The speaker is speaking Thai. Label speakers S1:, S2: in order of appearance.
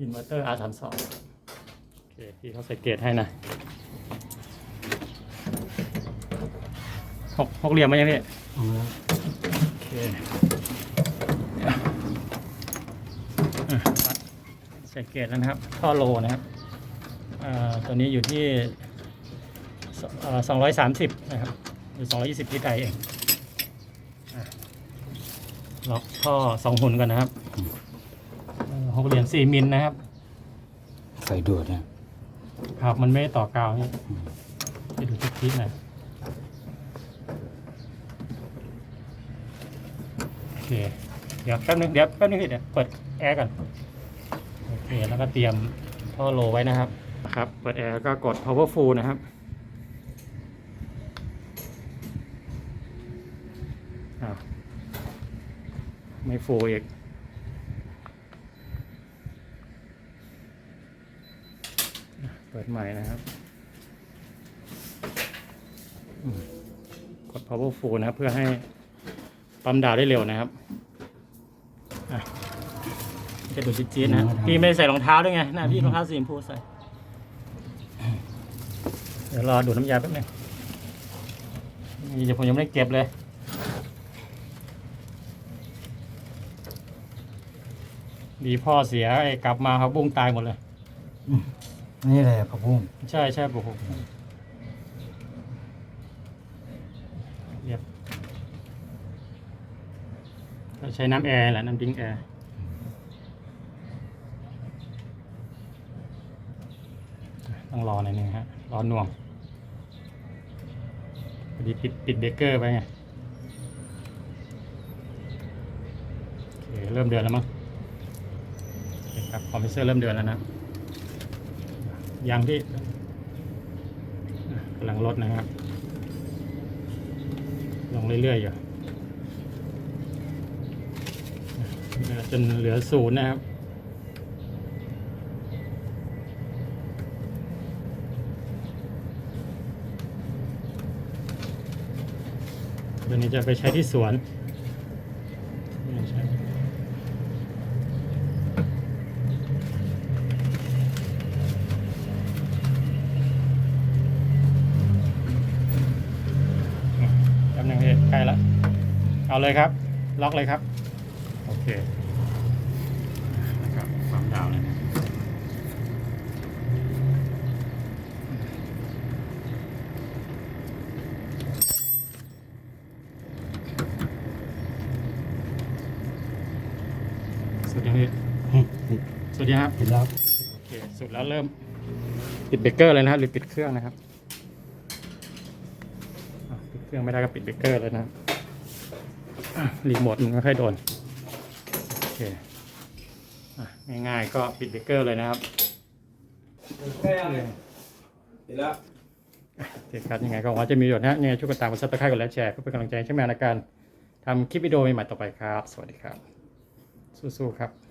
S1: อินเวอร์เตอร์ R32 โอเคพี่เขาใส่เกตให้นะหกหกเหลี่ยมไหมยังพี่โอเคใส่เกตแล้วนะครับท่อโลนะครับตัวนี้อยู่ที่สองร้อยสามสิบนะครับหรือสองร้อยยี่สิบที่ไทยเองล็อกท่อสองหุ่นกันนะครับ หกเหลี่ยมสี่มิลนะครับ
S2: ใส่ด่วนเนี่ย
S1: ครับมันไม่ได้ต่อกาวนี่ไปดูทิศทิศหน่อยโอเค เดี๋ยวแป๊บนึงเดี๋ยวแป๊บนึงพี่เดี๋ยวเปิดแอร์ก่อนโอเคแล้วก็เตรียมท่อโลไว้นะครับครับเปิดแอร์ก็กด powerful นะครับอ้าวไม่ฟูอีก ปิดใหม่นะครับอืมกด powerful นะครับ เพื่อให้ปั๊มดาวได้เร็วนะครับอะจะดูจี๊ดๆนะ พี่ไม่ได้ใส่รองเท้าด้วยไงนะพี่รองเท้าสีชมพูใส่ เดี๋ยวรอดูดน้ำยาแป๊บนึงนี่เดี๋ยวผมยังไม่ได้เก็บเลยดีพ่อเสียไอ้กลับมาครับบุ้งตายหมดเลย
S2: นี่แหละผักบุ้ง
S1: ใช่ใช่ผมเรียบก็ใช้น้ำแอร์แหละน้ำดิ้งแอร์ต้องรอหน่อยนึงฮะรอหน่วงพอดีปิดปิดเบเกอร์ไปไงโอเคเริ่มเดือนแล้วมั้งครับคอมพรสเซอร์เริ่มเดือนแล้วนะ ยังที่กำลังลดนะครับ ลงเรื่อยๆอยู่จนเหลือศูนย์นะครับตัวนี้จะไปใช้ที่สวนไม่ใช่แป๊บนึงพี่ใกล้แล้ว เอาเลยครับ ล็อกเลยครับ โอเคนะครับความดาวเลยนะสุดยังพี่
S2: อืมติด
S1: สุดยังครับ
S2: ติดแล้ว
S1: โอเค สุดแล้วเริ่ม ปิดเบรกเกอร์เลยนะครับหรือปิดเครื่องนะครับอะปิดเครื่องไม่ได้ก็ปิดเบรกเกอร์เลยนะครับอะ รีโมทมันก็ค่อยโดน โอเคอะง่ายๆก็ปิดเบรกเกอร์เลยนะครับ
S2: แค่เลยติดแล้ว
S1: โอเคครับยังไงก็หวังว่าจะมีประโยชน์นะยังไงช่วยกดตามกดซับสไครต์กดไลค์แชร์เพื่อเป็นกำลังใจให้ช่างแมวในการทำคลิปวิดีโอใหม่ๆต่อไปครับ สวัสดีครับ สู้ๆครับ